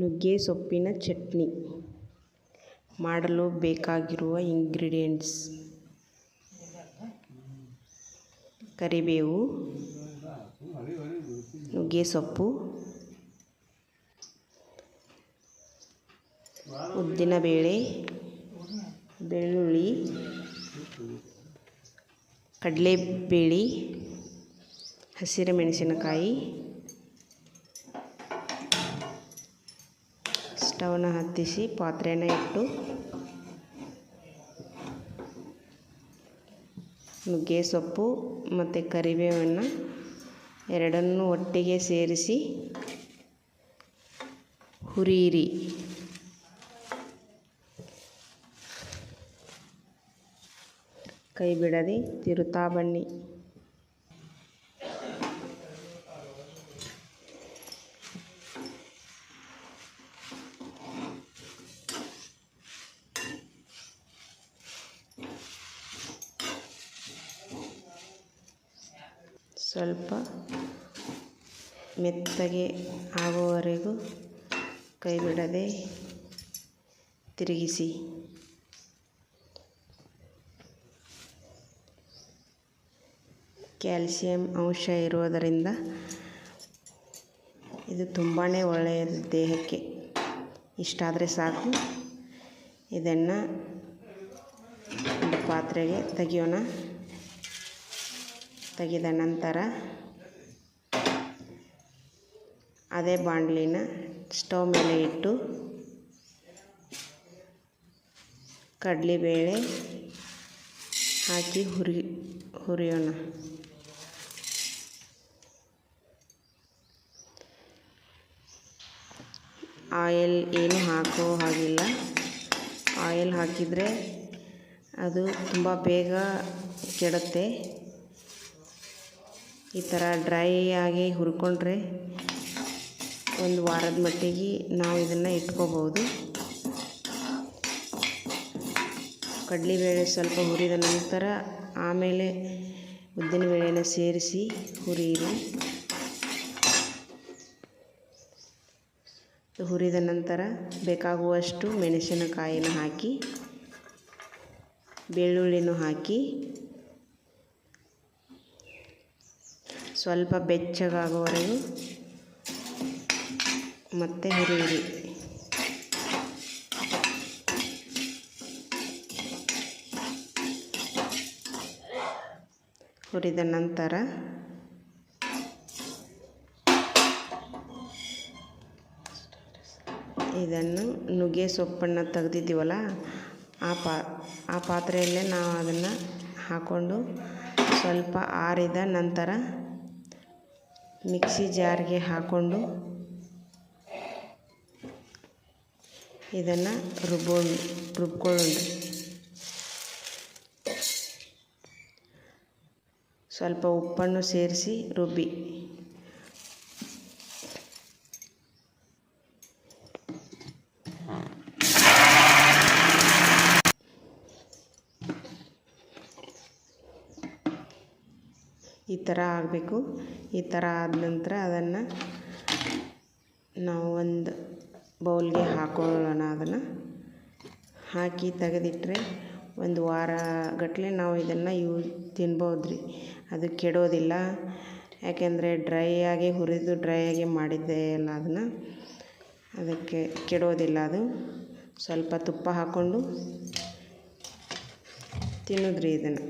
ನುಗ್ಗೆ ಸೊಪ್ಪಿನ ಚಟ್ನಿ. ಮಾಡಲು ಬೇಕಾಗಿರುವ ಇಂಗ್ರೀಡಿಯೆಂಟ್ಸ್. ಕರಿಬೇವು ನುಗ್ಗೆ ಸೊಪ್ಪು ಉದ್ದಿನಬೇಳೆ ಬೆಳ್ಳುಳ್ಳಿ ಕಡಲೆಬೇಳೆ ಹಸಿರುಮೆಣಸಿನಕಾಯಿ ಸ್ಟವ್ನ ಹತ್ತಿಸಿ ಪಾತ್ರೆನ ಇಟ್ಟು ನುಗ್ಗೆ ಸೊಪ್ಪು ಮತ್ತು ಕರಿಬೇವನ್ನು ಎರಡನ್ನೂ ಒಟ್ಟಿಗೆ ಸೇರಿಸಿ ಹುರಿಯಿರಿ. ಕೈ ಬಿಡದೆ ತಿರುತ್ತಾ ಬನ್ನಿ. ಸ್ವಲ್ಪ ಮೆತ್ತಗೆ ಆಗುವವರೆಗೂ ಕೈ ಬಿಡದೆ ತಿರುಗಿಸಿ. ಕ್ಯಾಲ್ಸಿಯಂ ಅಂಶ ಇರುವುದರಿಂದ ಇದು ತುಂಬಾ ಒಳ್ಳೆಯದು ದೇಹಕ್ಕೆ. ಇಷ್ಟಾದರೆ ಸಾಕು. ಇದನ್ನು ಒಂದು ಪಾತ್ರೆಗೆ ತೆಗೆಯೋಣ. ತೆಗೆದ ನಂತರ ಅದೇ ಬಾಂಡ್ಲಿನ ಸ್ಟವ್ ಮೇಲೆ ಇಟ್ಟು ಕಡಲೆಬೇಳೆ ಹಾಕಿ ಹುರಿ, ಹುರಿಯೋಣ. ಆಯಿಲ್ ಏನು ಹಾಕೋ ಹಾಗಿಲ್ಲ. ಆಯಿಲ್ ಹಾಕಿದರೆ ಅದು ತುಂಬ ಬೇಗ ಕೆಡುತ್ತೆ. ಈ ಥರ ಡ್ರೈ ಆಗಿ ಹುರ್ಕೊಂಡ್ರೆ ಒಂದು ವಾರದ ಮಟ್ಟಿಗೆ ನಾವು ಇದನ್ನು ಇಟ್ಕೋಬೋದು. ಕಡಲೆಬೇಳೆ ಸ್ವಲ್ಪ ಹುರಿದ ನಂತರ ಆಮೇಲೆ ಉದ್ದಿನ ಉದ್ದಿನಬೇಳೆನ ಸೇರಿಸಿ ಹುರಿಯಿರಿ. ಹುರಿದ ನಂತರ ಬೇಕಾಗುವಷ್ಟು ಮೆಣಸಿನಕಾಯಿನ ಹಾಕಿ, ಬೆಳ್ಳುಳ್ಳಿನೂ ಹಾಕಿ ಸ್ವಲ್ಪ ಬೆಚ್ಚಗಾಗುವವರೆಗೂ ಮತ್ತೆ ಹುರಿಯಿರಿ. ಹುರಿದ ನಂತರ ಇದನ್ನು ನುಗ್ಗೆ ಸೊಪ್ಪನ್ನು ತೆಗೆದಿದ್ದೀವಲ್ಲ, ಆ ಪಾ, ಆ ಪಾತ್ರೆಯಲ್ಲೇ ನಾವು ಅದನ್ನು ಹಾಕ್ಕೊಂಡು ಸ್ವಲ್ಪ ಆರಿದ ನಂತರ ಮಿಕ್ಸಿ ಜಾರ್ಗೆ ಹಾಕ್ಕೊಂಡು ಇದನ್ನು ರುಬ್ಬೋ ರುಬ್ಕೊಳ್ಳೋಣ. ಸ್ವಲ್ಪ ಉಪ್ಪನ್ನು ಸೇರಿಸಿ ರುಬ್ಬಿ. ಈ ಥರ ಆಗಬೇಕು. ಈ ಥರ ಆದ ನಂತರ ಅದನ್ನು ನಾವು ಒಂದು ಬೌಲ್ಗೆ ಹಾಕೊಳ್ಳೋಣ ಅದನ್ನು. ಹಾಕಿ ತೆಗೆದಿಟ್ಟರೆ ಒಂದು ವಾರ ಗಟ್ಟಲೆ ನಾವು ಇದನ್ನು ಯೂಸ್ ತಿನ್ಬೋದು ರೀ ಅದು ಕೆಡೋದಿಲ್ಲ. ಯಾಕೆಂದರೆ ಡ್ರೈ ಆಗಿ ಹುರಿದು ಡ್ರೈ ಆಗಿ ಮಾಡಿದ್ದೆ ಅಲ್ಲ ಅದನ್ನು. ಅದಕ್ಕೆ ಕೆಡೋದಿಲ್ಲ ಅದು. ಸ್ವಲ್ಪ ತುಪ್ಪ ಹಾಕ್ಕೊಂಡು ತಿನ್ನೋದ್ರಿ ಇದನ್ನು.